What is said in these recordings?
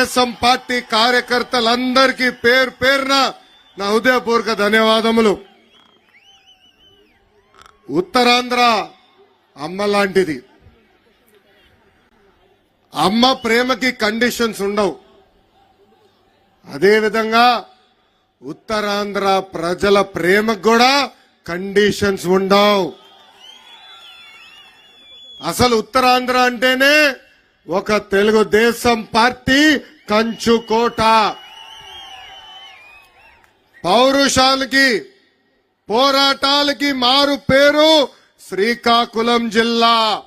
Telugu Desam party కార్యకర్తలందరికీ పేరు పేరున నా హృదయపూర్వక ధన్యవాదములు. ఉత్తరాంధ్ర అమ్మ లాంటిది. అమ్మ ప్రేమకి కండిషన్స్ ఉండవు. అదేవిధంగా ఉత్తరాంధ్ర ప్రజల ప్రేమకు కూడా కండిషన్స్ ఉండవు. అసలు ఉత్తరాంధ్ర అంటేనే ఒక తెలుగుదేశం పార్టీ కంచుకోట. పౌరుషాలకి పోరాటాలకి మారు పేరు శ్రీకాకుళం జిల్లా.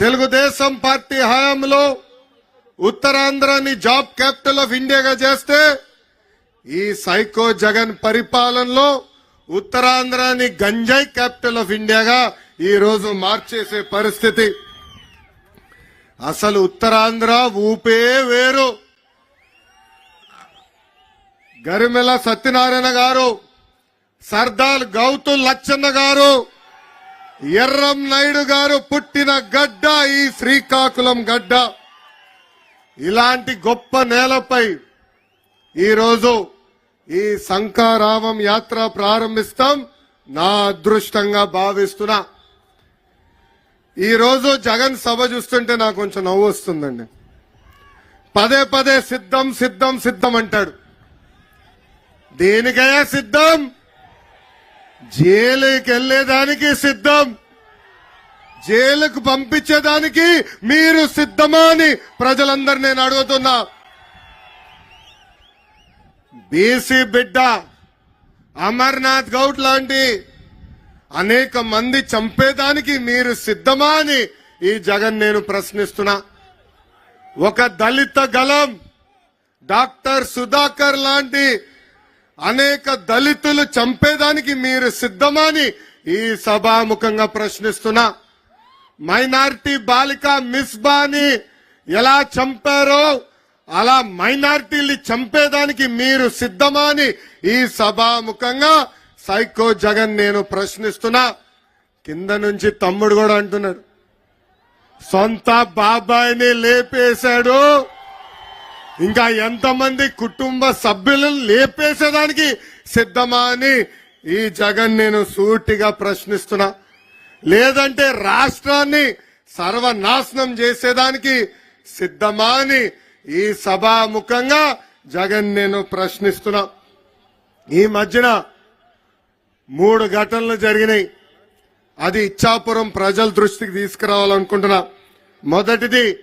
తెలుగుదేశం పార్టీ హయాంలో ఉత్తరాంధ్రాని జాబ్ క్యాపిటల్ ఆఫ్ ఇండియాగా చేస్తే ఈ సైకో జగన్ పరిపాలనలో ఉత్తరాంధ్రాని గంజాయి క్యాపిటల్ ఆఫ్ ఇండియాగా ఈరోజు మార్చేసే పరిస్థితి. అసలు ఉత్తరాంధ్ర ఊపే వేరు. గరిమెల సత్యనారాయణ గారు సర్దార్ గౌతు లచ్చన్న గారు ఎర్రం నాయుడు గారు పుట్టిన గడ్డ ఈ శ్రీకాకుళం గడ్డ. ఇలాంటి గొప్ప నేలపై ఈరోజు ఈ శంకారామం యాత్ర ప్రారంభిస్తాం. నా అదృష్టంగా భావిస్తున్నా. ఈరోజు జగన్ సభ చూస్తుంటే నాకు కొంచెం నవ్వు వస్తుందండి. పదే పదే సిద్ధం సిద్ధం సిద్ధం అంటాడు. దేనికయ్యా సిద్ధం? జైలుకి వెళ్ళేదానికి సిద్ధం. జైలుకు పంపించేదానికి మీరు సిద్ధమా అని ప్రజలందరూ నేను అడుగుతున్నా. బీసీ బిడ్డ అమర్నాథ్ గౌడ్ లాంటి అనేక మంది చంపేదానికి మీరు సిద్ధమా అని ఈ జగన్ నేను ప్రశ్నిస్తున్నా. ఒక దళిత గలం డాక్టర్ సుధాకర్ లాంటి అనేక దళితులు చంపేదానికి మీరు సిద్ధమా అని ఈ సభాముఖంగా ప్రశ్నిస్తున్నా. మైనారిటీ బాలిక మిస్బాని ఎలా చంపారో అలా మైనార్టీలు చంపేదానికి మీరు సిద్ధమా అని ఈ సభాముఖంగా సైకో జగన్ నేను ప్రశ్నిస్తున్నా కింద నుంచి తమ్ముడు కూడా అంటున్నాడు. సొంత బాబాయిని లేపేశాడు. ఇంకా ఎంతమంది కుటుంబ సభ్యులను లేపేసేదానికి సిద్ధమా అని ఈ జగన్ నేను సూటిగా ప్రశ్నిస్తున్నా. లేదంటే రాష్ట్రాన్ని సర్వనాశనం చేసేదానికి సిద్ధమా అని ఈ సభాముఖంగా జగన్ నేను ప్రశ్నిస్తున్నా. ఈ మధ్యన మూడు ఘటనలు జరిగినాయి. అది ఇచ్చాపురం ప్రజల దృష్టికి తీసుకురావాలనుకుంటున్నా. మొదటిది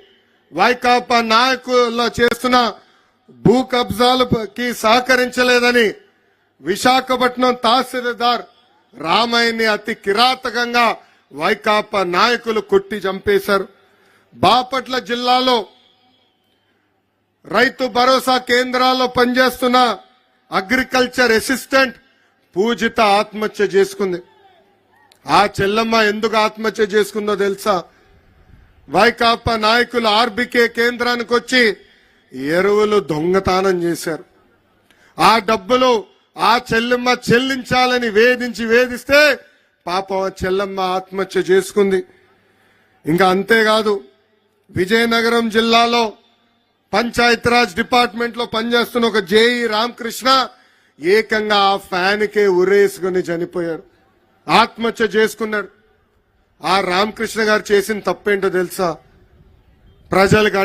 వైకాపా నాయకుల్లో చేస్తున్న భూ కబ్జాలకి సహకరించలేదని విశాఖపట్నం తహసీల్దార్ రామయ్యని అతి కిరాతకంగా వైకాపా నాయకులు కొట్టి చంపేశారు. బాపట్ల జిల్లాలో రైతు భరోసా కేంద్రాల్లో పనిచేస్తున్న అగ్రికల్చర్ అసిస్టెంట్ పూజిత ఆత్మహత్య చేసుకుంది. ఆ చెల్లమ్మ ఎందుకు ఆత్మహత్య చేసుకుందో తెలుసా? వైకాపా నాయకులు ఆర్బికే కేంద్రానికి వచ్చి ఎరువులు దొంగతనం చేశారు. ఆ డబ్బులు ఆ చెల్లెమ్మ చెల్లించాలని వేధించి వేధిస్తే పాపం ఆ చెల్లెమ్మ ఆత్మహత్య చేసుకుంది. ఇంకా అంతేకాదు విజయనగరం జిల్లాలో పంచాయతీరాజ్ డిపార్ట్మెంట్లో పనిచేస్తున్న ఒక జేఈ రామకృష్ణ ఏకంగా ఆ ఫ్యాన్ కే ఉరేసుకుని చనిపోయాడు ఆత్మహత్య చేసుకున్నాడు ఆ రామకృష్ణ గారు చేసిన తప్పేంటో తెలుసా? ప్రజలకు